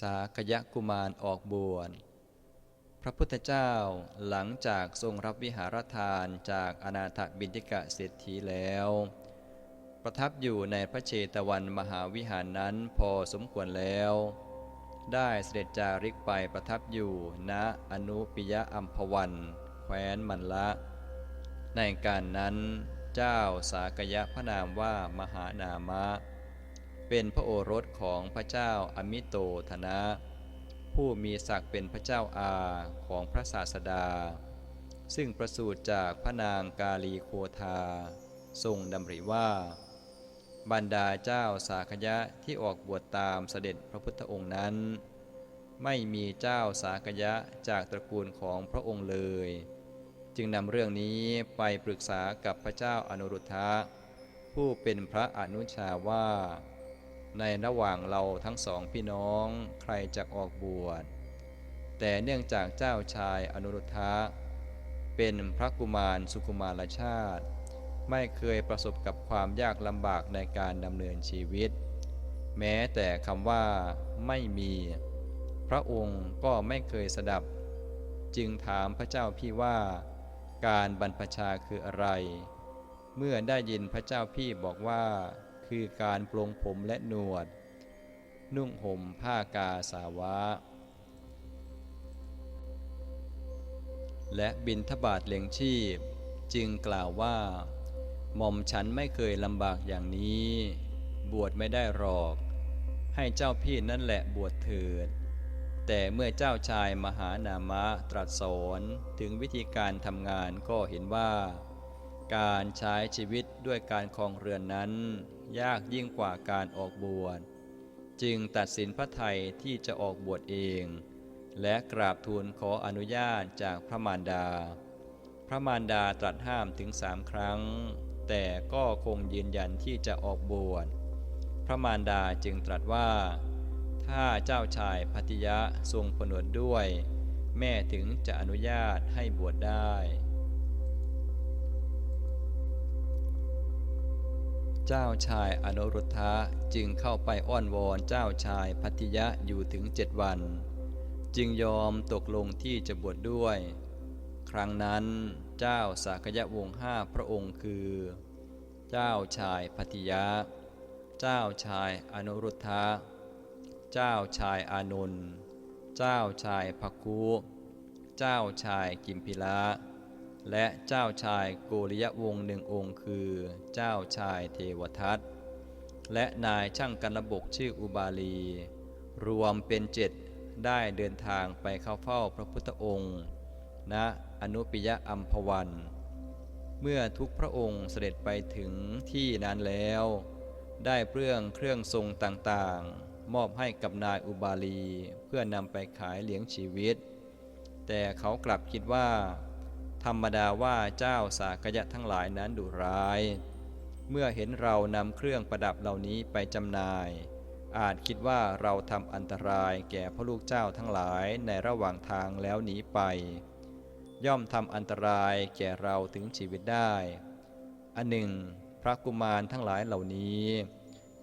สากยะกุมารออกบวช พระพุทธเจ้าหลังจากทรงรับวิหารทานจากอนาถบิณฑิกะเศรษฐีแล้ว ประทับอยู่ในพระเชตวันมหาวิหารนั้นพอสมควรแล้ว ได้เสด็จจาริกไปประทับอยู่ณอนุปิยะอัมพวัน แคว้นมันละ ในการนั้นเจ้าสากยะพระนามว่ามหานามะ เป็นพระโอรสของพระเจ้าอมิโตธนะ ผู้มีศักดิ์เป็นพระเจ้าอาของพระศาสดา ซึ่งประสูติจากพระนางกาลีโคทา ทรงดำริว่า บรรดาเจ้าสากยะที่ออกบวชตามเสด็จพระพุทธองค์นั้น ไม่มีเจ้าสากยะจากตระกูลของพระองค์เลย จึงนำเรื่องนี้ไปปรึกษากับพระเจ้าอนุรุทธะผู้เป็นพระอนุชาว่า ในระหว่างเราทั้งสองพี่น้องใครจะออกบวช แต่เนื่องจากเจ้าชายอนุรุทธะเป็นพระกุมารสุกุมารชาติ ไม่เคยประสบกับความยากลำบากในการดำเนินชีวิต แม้แต่คำว่าไม่มี พระองค์ก็ไม่เคยสดับ จึงถามพระเจ้าพี่ว่าการบรรพชาคืออะไร เมื่อได้ยินพระเจ้าพี่บอกว่า คือการปลงผมและหนวด นุ่งห่มผ้ากาสาวะ และบินทบาทเลี้ยงชีพ จึงกล่าวว่า หม่อมฉันไม่เคยลำบากอย่างนี้ บวชไม่ได้หรอก ให้เจ้าพี่นั่นแหละบวชเถิดแต่เมื่อเจ้าชายมหานามะตรัสสอนถึงวิธีการทำงานก็เห็นว่า การใช้ชีวิตด้วยการครองเรือนนั้น ยากยิ่งกว่าการออกบวช จึงตัดสินพระไทยที่จะออกบวชเอง และกราบทูลขออนุญาตจากพระมารดา พระมารดาตรัสห้ามถึงสามครั้ง แต่ก็คงยืนยันที่จะออกบวช พระมารดาจึงตรัสว่า ถ้าเจ้าชายพัทยะทรงผนวดด้วย แม่ถึงจะอนุญาตให้บวชได้ เจ้าชายอนุรุทธะจึงเข้าไปอ้อนวอนเจ้าชายพัทยะอยู่ถึงเจ็ดวัน จึงยอมตกลงที่จะบวชดด้วย ครั้งนั้นเจ้าสากยะวงศ์ห้าพระองค์คือ เจ้าชายพัทยะ เจ้าชายอนุรุทธะเจ้าชายอานนท์เจ้าชายภคุ เจ้าชายกิมพิละ และเจ้าชายโกริยวงศ์หนึ่งองค์คือ เจ้าชายเทวทัตและนายช่างกันระบกชื่ออุบาลี รวมเป็นเจ็ดได้เดินทางไปเข้าเฝ้าพระพุทธองค์ณอนุปิยะอัมพวัน เมื่อทุกพระองค์เสด็จไปถึงที่นั้นแล้ว ได้เปลื้องเครื่องทรงต่างๆ มอบให้กับนายอุบาลีเพื่อนำไปขายเลี้ยงชีวิต แต่เขากลับคิดว่า รรมดาว่าเจ้าสากยะทั้งหลายนั้นดุร้าย เมื่อเห็นเรานำเครื่องประดับเหล่านี้ไปจำหน่าย อาจคิดว่าเราทำอันตรายแก่พระลูกเจ้าทั้งหลายในระหว่างทางแล้วหนีไป ย่อมทำอันตรายแก่เราถึงชีวิตได้ อันหนึ่ง พระกุมารทั้งหลายเหล่านี้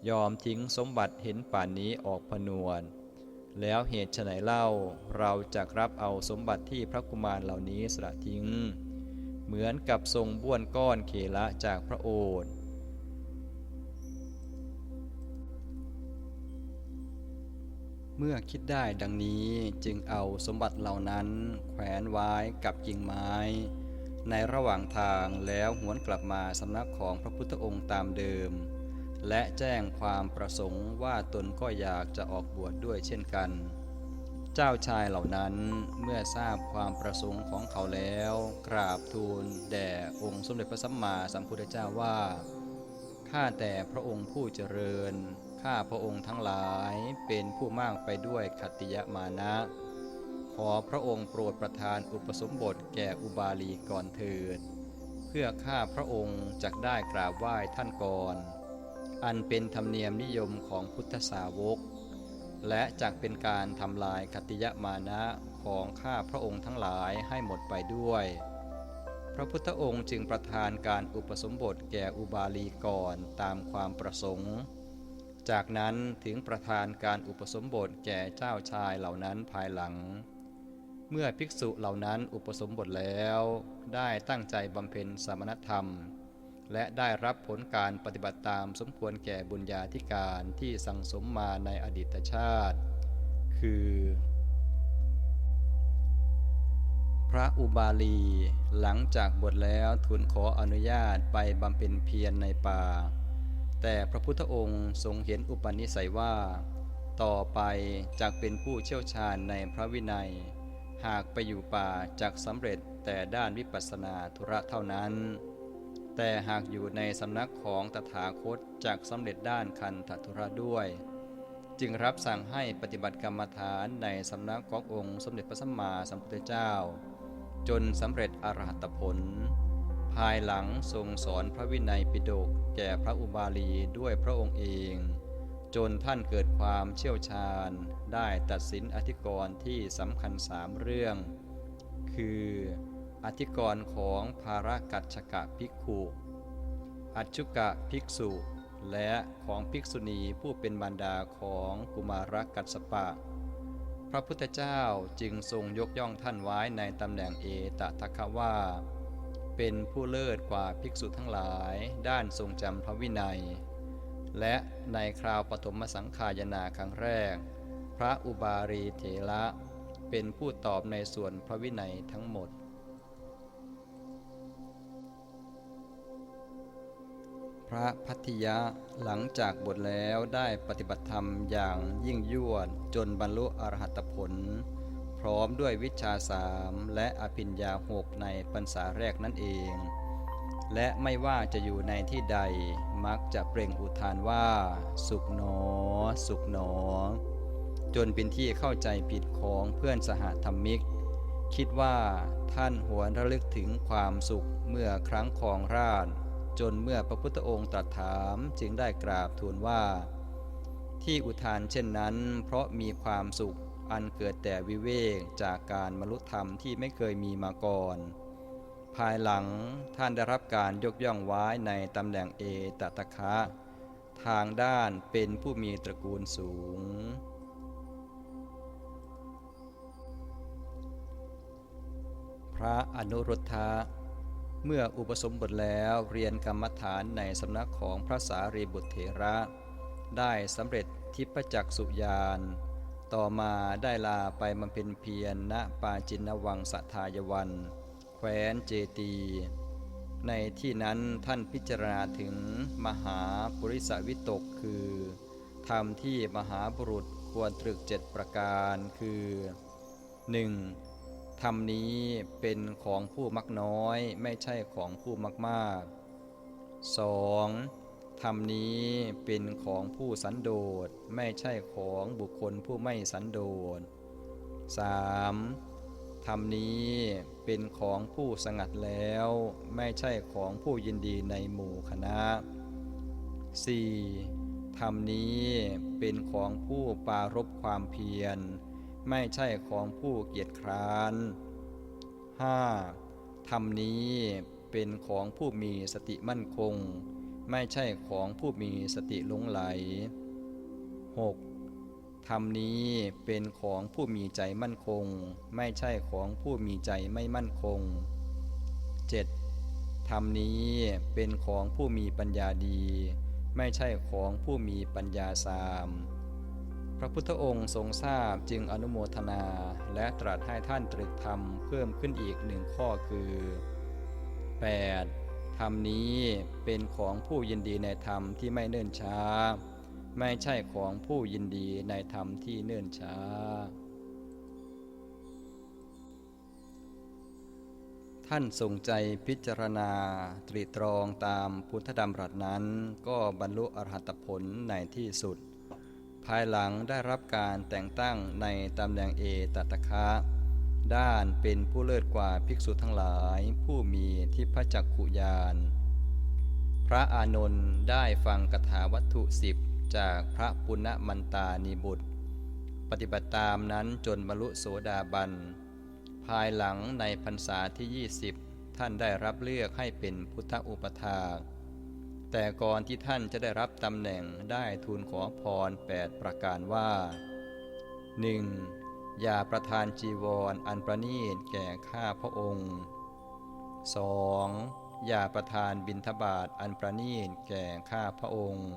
ยอมทิ้งสมบัติเห็นป่านนี้ออกพนวด แล้วเหตุไฉนเล่าเราจะรับเอาสมบัติที่พระกุมารเหล่านี้สละทิ้ง เหมือนกับทรงบ้วนก้อนเขละจากพระโอษฐ์เมื่อคิดได้ดังนี้จึงเอาสมบัติเหล่านั้น แขวนไว้กับกิ่งไม้ ในระหว่างทางแล้วหวนกลับมาสำนักของพระพุทธองค์ตามเดิม และแจ้งความประสงค์ว่าตนก็อยากจะออกบวชดด้วยเช่นกัน เจ้าชายเหล่านั้นเมื่อทราบความประสงค์ของเขาแล้ว กราบทูลแด่องค์สมเด็จพระสัมมาสัมพุทธเจ้าว่า ข้าแต่พระองค์ผู้เจริญ ข้าพระองค์ทั้งหลายเป็นผู้มากไปด้วยขัตติยมานะ ขอพระองค์โปรดประทานอุปสมบทแก่อุบาลีก่อนเถิด เพื่อข้าพระองค์จักได้กราบไหว้ท่านก่อน อันเป็นธรรมเนียมนิยมของพุทธสาวก และจักเป็นการทำลายคติยมานะของข้าพระองค์ทั้งหลายให้หมดไปด้วย พระพุทธองค์จึงประทานการอุปสมบทแก่อุบาลีก่อนตามความประสงค์ จากนั้นถึงประธานการอุปสมบทแก่เจ้าชายเหล่านั้นภายหลัง เมื่อภิกษุเหล่านั้นอุปสมบทแล้ว ได้ตั้งใจบำเพ็ญสมณธรรม และได้รับผลการปฏิบัติตามสมควรแก่บุญญาธิการที่สั่งสมมาในอดีตชาติ คือ พระอุบาลี หลังจากบวชแล้วทูลขออนุญาตไปบำเพ็ญเพียรในป่า แต่พระพุทธองค์ทรงเห็นอุปนิสัยว่า ต่อไปจากเป็นผู้เชี่ยวชาญในพระวินัย หากไปอยู่ป่าจากสำเร็จแต่ด้านวิปัสสนาธุระเท่านั้น แต่หากอยู่ในสำนักของตถาคตจากสำเร็จด้านคันธธุระด้วย จึงรับสั่งให้ปฏิบัติกรรมฐานในสำนักขององค์สมเด็จพระสัมมาสัมพุทธเจ้า จนสำเร็จอรหัตผล ภายหลังทรงสอนพระวินัยปิฎกแก่พระอุบาลีด้วยพระองค์เอง จนท่านเกิดความเชี่ยวชาญ ได้ตัดสินอธิกรณ์ที่สำคัญสามเรื่อง คือ อธิกรณ์ของภารกัจฉกะภิกขุอัจฉุกะภิกษุ และของภิกษุณีผู้เป็นบรรดาของกุมารกัสสปะ พระพุทธเจ้าจึงทรงยกย่องท่านไว้ในตำแหน่งเอตทัคคะว่า เป็นผู้เลิศกว่าภิกษุทั้งหลายด้านทรงจำพระวินัย และในคราวปฐมสังขายนาครั้งแรก พระอุบารีเถระเป็นผู้ตอบในส่วนพระวินัยทั้งหมด พระพัทยะหลังจากบวชแล้วได้ปฏิบัติธรรมอย่างยิ่งยวดจนบรรลุอรหัตผล พร้อมด้วยวิชาสามและอภิญญาหกในพรรษาแรกนั่นเอง และไม่ว่าจะอยู่ในที่ใดมักจะเปล่งอุทานว่า สุขหนอ สุขหนอ จนเป็นที่เข้าใจผิดของเพื่อนสหธรรมิก คิดว่าท่านหวนระลึกถึงความสุขเมื่อครั้งครองราช จนเมื่อพระพุทธองค์ตรัสถามจึงได้กราบทูลว่า ที่อุทานเช่นนั้น เพราะมีความสุขอันเกิดแต่วิเวกจากการมรุธรรมที่ไม่เคยมีมาก่อน ภายหลังท่านได้รับการยกย่องไว้ในตำแหน่งเอตตะคะ ทางด้านเป็นผู้มีตระกูลสูง พระอนุรุทธะ เมื่ออุปสมบทแล้วเรียนกรรมฐานในสำนักของพระสารีบุตรเถระ ได้สำเร็จทิพจักสุญาณ ต่อมาได้ลาไปบำเพ็ญเพียรณปาจินวังสทายวัน แคว้นเจตี ในที่นั้นท่านพิจารณาถึงมหาปุริสวิตกคือธรรมที่มหาบุรุษควรตรึกเจ็ดประการคือ 1. ธรรมนี้เป็นของผู้มักน้อยไม่ใช่ของผู้มักมาก 2. ธรรมนี้เป็นของผู้สันโดษไม่ใช่ของบุคคลผู้ไม่สันโดษ 3. ธรรมนี้เป็นของผู้สงัดแล้ว ไม่ใช่ของผู้ยินดีในหมู่คณะ 4. ธรรมนี้เป็นของผู้ปารบความเพียร ไม่ใช่ของผู้เกียจคร้าน 5. ธรรมนี้เป็นของผู้มีสติมั่นคง ไม่ใช่ของผู้มีสติหลงไหล 6. ธรรมนี้เป็นของผู้มีใจมั่นคง ไม่ใช่ของผู้มีใจไม่มั่นคง 7. ธรรมนี้เป็นของผู้มีปัญญาดี ไม่ใช่ของผู้มีปัญญาสาม พระพุทธองค์ทรงทราบจึงอนุโมทนาและตรัสให้ท่านตรึกธรรมเพิ่มขึ้นอีกหนึ่งข้อคือ 8. ธรรมนี้เป็นของผู้ยินดีในธรรมที่ไม่เนิ่นช้า ไม่ใช่ของผู้ยินดีในธรรมที่เนิ่นช้า ท่านทรงใจพิจารณาตรีตรองตามพุทธดำรัสนั้น ก็บรรลุอรหัตผลในที่สุด ภายหลังได้รับการแต่งตั้งในตำแหน่งเอตตะคะ ด้านเป็นผู้เลิศกว่าภิกษุทั้งหลาย ผู้มีทิพจักขุญาณพระอานนท์ได้ฟังคาถาวัตถุสิบจากพระปุณณมันตานีบุตร ปฏิบัติตามนั้นจนบรรลุโสดาบัน ภายหลังในพรรษาที่ 20 ท่านได้รับเลือกให้เป็นพุทธอุปถา แต่ก่อนที่ท่านจะได้รับตำแหน่งได้ทูลขอพรแปดประการว่า 1. อย่าประทานจีวรออันประณีตแก่ข้าพระองค์ 2. อย่าประทานบิณฑบาตอันประณีตแก่ข้าพระองค์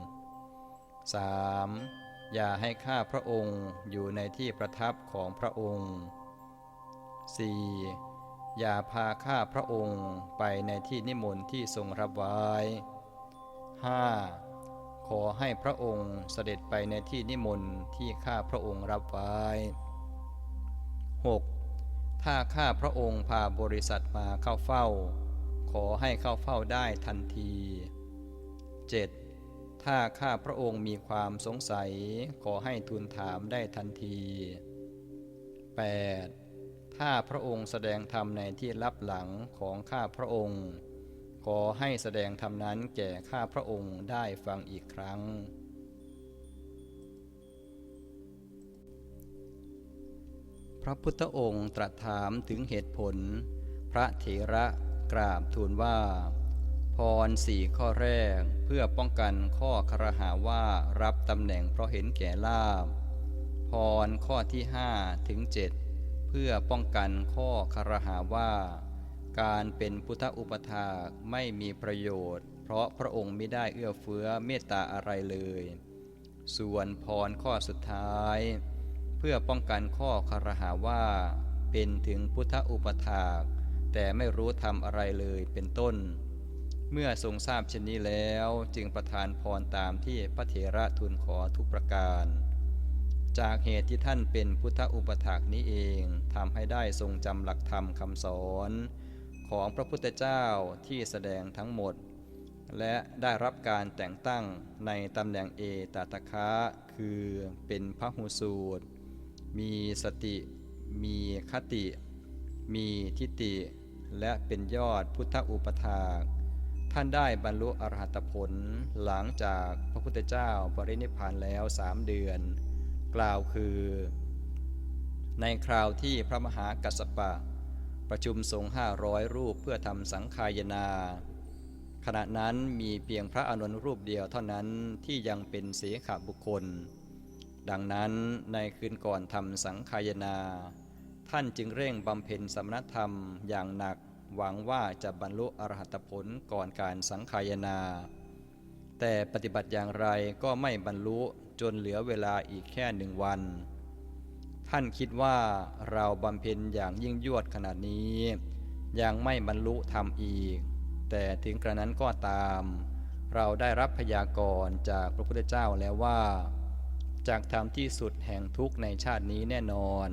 3. อย่าให้ข้าพระองค์อยู่ในที่ประทับของพระองค์ 4. อย่าพาข้าพระองค์ไปในที่นิมนต์ที่ทรงรับไว้ 5. ขอให้พระองค์เสด็จไปในที่นิมนต์ที่ข้าพระองค์รับไว้ 6. ถ้าข้าพระองค์พาบริษัทมาเข้าเฝ้า ขอให้เข้าเฝ้าได้ทันที 7. ถ้าข้าพระองค์มีความสงสัย ขอให้ทูลถามได้ทันที 8. ถ้าพระองค์แสดงธรรมในที่ลับหลังของข้าพระองค์ ขอให้แสดงธรรมนั้นแก่ข้าพระองค์ได้ฟังอีกครั้ง พระพุทธองค์ตรัสถามถึงเหตุผล พระเถระกราบทูลว่า พรสี่ข้อแรกเพื่อป้องกันข้อครหาว่ารับตำแหน่งเพราะเห็นแก่ลาบ พรข้อที่ห้าถึงเจ็ดเพื่อป้องกันข้อครหาว่า การเป็นพุทธอุปถาไม่มีประโยชน์ เพราะพระองค์ไม่ได้เอื้อเฟื้อเมตตาอะไรเลย ส่วนพรข้อสุดท้าย เพื่อป้องกันข้อคารหาว่า เป็นถึงพุทธอุปถาแต่ไม่รู้ทำอะไรเลยเป็นต้น เมื่อทรงทราบเช่นนี้แล้วจึงประทานพรตามที่พระเถระทูลขอทุกประการ จากเหตุที่ท่านเป็นพุทธอุปถากนี้เองทำให้ได้ทรงจำหลักธรรมคำสอน ของพระพุทธเจ้าที่แสดงทั้งหมด และได้รับการแต่งตั้งในตำแหน่งเอตตะคะคือเป็นพระหูสูตร มีสติ มีคติ มีทิฏฐิและเป็นยอดพุทธอุปถากท่านได้บรรลุอรหัตผลหลังจากพระพุทธเจ้าปรินิพพานแล้วสามเดือน กล่าวคือ ในคราวที่พระมหากัสสปะ ประชุมสงฆ์ห้าร้อยรูปเพื่อทำสังฆายนา ขณะนั้นมีเพียงพระอานนรูปเดียวเท่านั้นที่ยังเป็นเสขบุคคล ดังนั้นในคืนก่อนทำสังฆายนา ท่านจึงเร่งบำเพ็ญสมณธรรมอย่างหนักหวังว่าจะบรรลุอรหัตผลก่อนการสังฆายนา แต่ปฏิบัติอย่างไรก็ไม่บรรลุจนเหลือเวลาอีกแค่หนึ่งวัน ท่านคิดว่าเราบำเพ็ญอย่างยิ่งยวดขนาดนี้ ยังไม่บรรลุธรรมอีก แต่ถึงกระนั้นก็ตาม เราได้รับพยากรณ์จากพระพุทธเจ้าแล้วว่า จากธรรมที่สุดแห่งทุกข์ในชาตินี้แน่นอน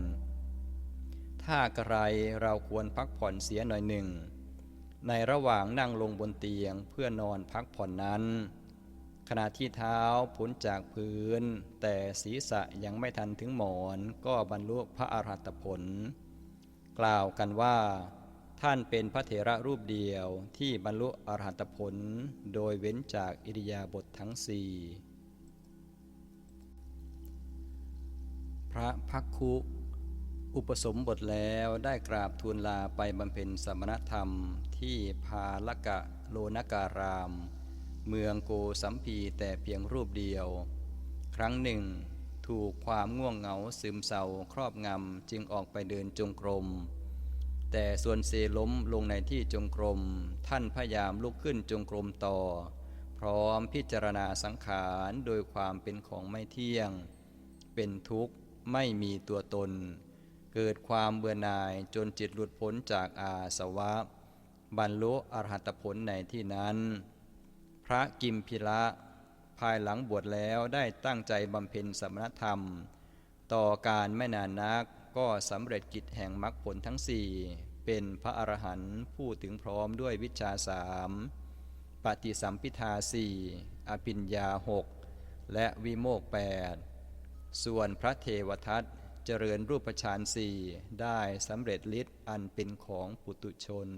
ถ้ากระไรเราควรพักผ่อนเสียหน่อยหนึ่ง ในระหว่างนั่งลงบนเตียงเพื่อนอนพักผ่อนนั้น ขณะที่เท้าพ้นจากพื้น แต่ศีรษะยังไม่ทันถึงหมอนก็บรรลุพระอรหัตผล กล่าวกันว่า ท่านเป็นพระเถระรูปเดียวที่บรรลุอรหัตผล โดยเว้นจากอิริยาบถททั้งสี่พระพักคุ อุปสมบทแล้วได้กราบทูลลาไปบำเพ็ญสมณธรรมที่พาลกะโลนการาม เมืองโกสัมพีแต่เพียงรูปเดียว ครั้งหนึ่ง ถูกความง่วงเหงาซึมเศร้าครอบงำจึงออกไปเดินจงกรม แต่ส่วนเซล้มลงในที่จงกรม ท่านพยายามลุกขึ้นจงกรมต่อ พร้อมพิจารณาสังขารโดยความเป็นของไม่เที่ยง เป็นทุกข์ไม่มีตัวตน เกิดความเบื่อหน่ายจนจิตหลุดพ้นจากอาสวะ บรรลุอรหัตผลในที่นั้น พระกิมพิละภายหลังบวชแล้วได้ตั้งใจบำเพ็ญสมณธรรม ต่อการไม่นานนักก็สำเร็จกิจแห่งมรรคผลทั้งสี่เป็นพระอรหันต์ผู้ถึงพร้อมด้วยวิชาสามปฏิสัมพิทาสี่อภิญญาหกและวิโมกแปดส่วนพระเทวทัตเจริญรูปฌานสี่ได้สำเร็จฤทธิ์อันเป็นของปุตุชน